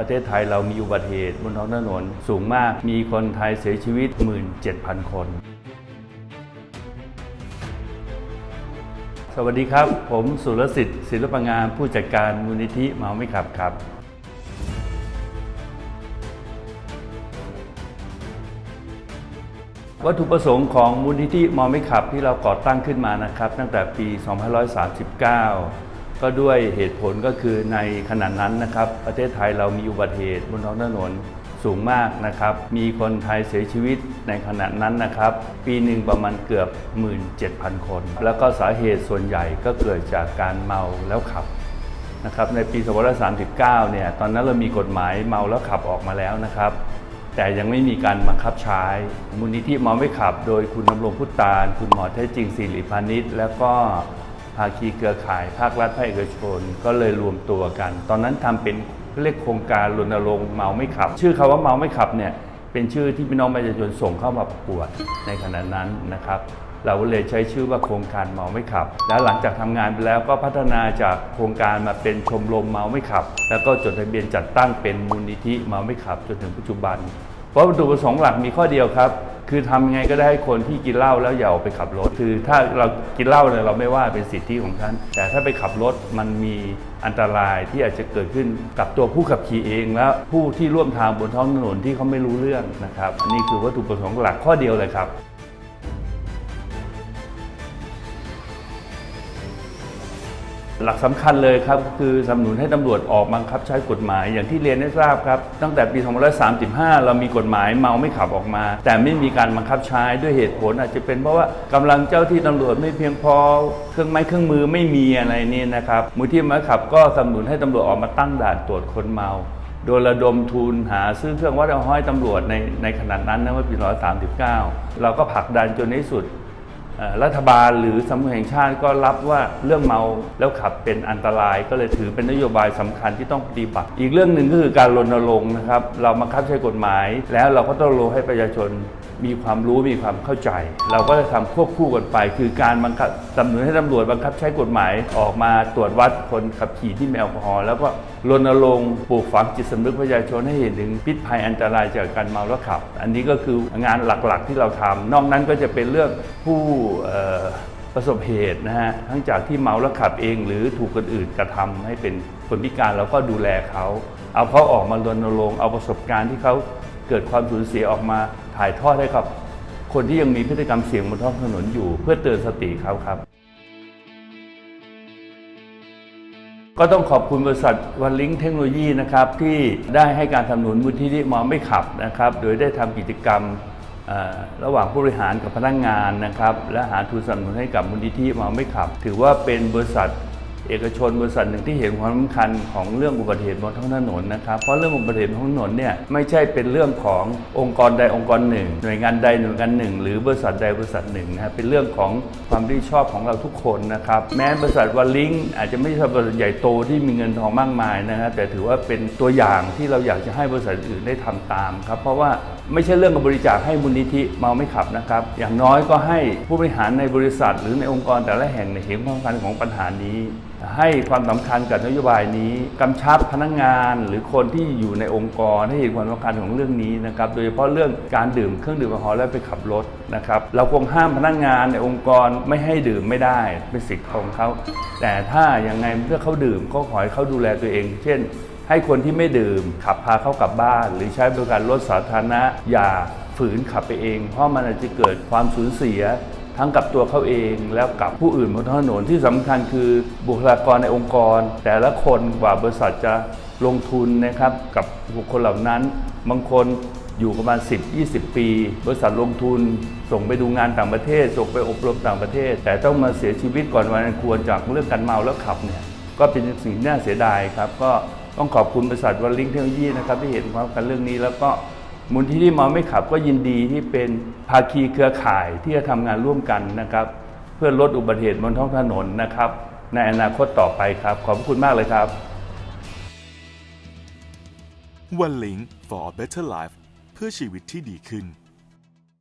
ประเทศไทยเรามีอุบัติเหตุบนท้องถนนสูงมาก มีคนไทยเสียชีวิต 17,000 คน สวัสดีครับ ผมสุรสิทธิ์ศิลปงามผู้จัดการมูลนิธิเมาไม่ขับครับ วัตถุประสงค์ของมูลนิธิมอไม่ขับที่เราก่อตั้งขึ้นมานะครับ ตั้งแต่ปี 2539 ก็ด้วยเหตุผลก็คือในขณะนั้นนะครับ ประเทศไทยเรามีอุบัติเหตุบนท้องถนนสูงมากนะครับ มีคนไทยเสียชีวิตในขณะนั้นนะครับ ปีหนึ่งประมาณเกือบ 17,000 คน แล้วก็สาเหตุส่วนใหญ่ก็เกิดจากการเมาแล้วขับนะครับ ในปี2539 เนี่ย ตอนนั้นเรามีกฎหมายเมาแล้วขับออกมาแล้วนะครับ แต่ยังไม่มีการบังคับใช้ มูลนิธิเมาไม่ขับ โดยคุณดำรงพุตตาน คุณหมอแท้จริงศิริพานิชแล้วก็ ภาคีเครือข่าย ภาครัฐภาคเอกชน ก็เลยรวมตัวกัน ตอนนั้นทำเป็นเรียกโครงการรณรงค์เมาไม่ขับ ชื่อคาว่าเมาไม่ขับเนี่ยเป็นชื่อที่พี่น้องประชาชนส่งเข้ามาประกวดในขณะนั้นนะครับ เราเลยใช้ชื่อว่าโครงการเมาไม่ขับ แล้วหลังจากทำงานไปแล้วก็พัฒนาจากโครงการมาเป็นชมรมเมาไม่ขับ แล้วก็จดทะเบียนจัดตั้งเป็นมูลนิธิเมาไม่ขับ จนถึงปัจจุบัน เพราะวัตถุประสงค์หลักมีข้อเดียวครับ คือทำยังไงก็ได้ให้คนที่กินเหล้าแล้วอย่าออกไปขับรถ คือถ้าเรากินเหล้าเนี่ยเราไม่ว่าเป็นสิทธิของท่าน แต่ถ้าไปขับรถมันมีอันตรายที่อาจจะเกิดขึ้นกับตัวผู้ขับขี่เองและผู้ที่ร่วมทางบนท้องถนนที่เขาไม่รู้เรื่องนะครับอันนี้คือวัตถุประสงค์หลักข้อเดียวเลยครับ หลักสำคัญเลยครับ คือสนับสนุนให้ตำรวจออกบังคับใช้กฎหมายอย่างที่เรียนให้ทราบครับ ตั้งแต่ปี 2535 เรามีกฎหมายเมาไม่ขับออกมา แต่ไม่มีการบังคับใช้ด้วยเหตุผล อาจจะเป็นเพราะว่ากำลังเจ้าที่ตำรวจไม่เพียงพอเครื่องไม้เครื่องมือไม่มีอะไรนี่นะครับมูลที่มาขับก็สนับสนุนให้ตำรวจออกมาตั้งด่านตรวจคนเมาโดยระดมทุนหาซื้อเครื่องวัดแอลกอฮอล์ตำรวจในในขนาดนั้นนะเมื่อปี 139 เราก็ผลักดันจนในสุด รัฐบาลหรือสำนักแห่งชาติก็รับว่าเรื่องเมาแล้วขับเป็นอันตราย ก็เลยถือเป็นนโยบายสำคัญที่ต้องปฏิบัติ อีกเรื่องหนึ่งก็คือการรณรงค์นะครับ เราบังคับใช้กฎหมาย แล้วเราก็ต้องรณรงค์ให้ประชาชน มีความรู้มีความเข้าใจ เราก็จะทำควบคู่กันไป คือการบังคับสนับสนุนให้ตำรวจบังคับใช้กฎหมายออกมาตรวจวัดคนขับขี่ที่มีแอลกอฮอล์แล้วก็รณรงค์ปลูกฝังจิตสำนึกประชาชนให้เห็นถึงพิษภัยอันตรายจากการเมาแล้วขับ อันนี้ก็คืองานหลักๆที่เราทำนอกนั้นก็จะเป็นเรื่องผู้ประสบเหตุนะฮะทั้งจากที่เมาแล้วขับเอง หรือถูกคนอื่นกระทำให้เป็นคนพิการเราก็ดูแลเขา เอาเขาออกมารณรงค์เอาประสบการณ์ที่เขา เกิดความสูญเสียออกมาถ่ายทอดให้กับ คนที่ยังมีพฤติกรรมเสี่ยงบนท้องถนนอยู่ เพื่อเตือนสติเขาครับ ก็ต้องขอบคุณบริษัทวันลิงเทคโนโลยีนะครับที่ได้ให้การสนับสนุนมูลที่ที่มองไม่ขับนะครับ โดยได้ทำกิจกรรมระหว่างผู้บริหารกับพนักงานนะครับ และหาทุนสนับสนุนให้กับมูลนิธิมองไม่ขับ ถือว่าเป็นบริษัท เอกชนบริษัทหนึ่งที่เห็นความสำคัญของเรื่องอุบัติเหตุบนท้องถนนนะครับ เพราะเรื่องอุบัติเหตุบนท้องถนนเนี่ยไม่ใช่เป็นเรื่องขององค์กรใดองค์กรหนึ่ง หน่วยงานใดหน่วยงานหนึ่ง หรือบริษัทใดบริษัทหนึ่งนะครับเป็นเรื่องของความรับผิดชอบของเราทุกคนนะครับแม้บริษัทวันลิงอาจจะไม่ใช่บริษัทใหญ่โตที่มีเงินทองมากมายนะครับแต่ถือว่าเป็นตัวอย่างที่เราอยากจะให้บริษัทอื่นได้ทำตามครับเพราะว่าไม่ใช่เรื่องกับบริจาคให้มูลนิธิเมาไม่ขับนะครับ อย่างน้อยก็ให้ผู้บริหารในบริษัท หรือในองค์กรแต่ละแห่งเห็นความสำคัญของปัญหานี้ ให้ความสำคัญกับนโยบายนี้กำชับพนักงานหรือคนที่อยู่ในองค์กรให้เห็นความสำคัญของเรื่องนี้นะครับโดยเฉพาะเรื่องการดื่มเครื่องดื่มแอลกอฮอล์แล้วไปขับรถนะครับเราคงห้ามพนักงานในองค์กรไม่ให้ดื่มไม่ได้เป็นสิทธิ์ของเขาแต่ถ้าอย่างไงเพื่อเขาดื่มก็ขอให้เขาดูแลตัวเอง เช่น ให้คนที่ไม่ดื่มขับพาเขากลับบ้าน หรือใช้บริการรถสาธารณะอย่าฝืนขับไปเอง เพราะมันอาจจะเกิดความสูญเสีย ทั้งกับตัวเขาเองแล้วกับผู้อื่นบนถนนที่สำคัญคือบุคลากรในองค์กร แต่ละคนกว่าบริษัทจะลงทุนนะครับกับบุคคลเหล่านั้น บางคนอยู่ประมาณ 10-20 ปี บริษัทลงทุนส่งไปดูงานต่างประเทศ ส่งไปอบรมต่างประเทศ แต่ต้องมาเสียชีวิตก่อนวันควรจากเรื่องการเมาแล้วขับเนี่ยก็เป็นสิ่งน่าเสียดายครับ ก็ต้องขอบคุณบริษัทวันลิงเทคโนโลยีนะครับที่เห็นความสำคัญเรื่องนี้แล้วก็ มูลที่ที่มาไม่ขับก็ยินดีที่เป็นภาคีเครือข่ายที่จะทำงานร่วมกันนะครับ เพื่อลดอุบัติเหตุบนท้องถนนนะครับ ในอนาคตต่อไปครับ ขอบคุณมากเลยครับ วันลิง for a better life เพื่อชีวิตที่ดีขึ้น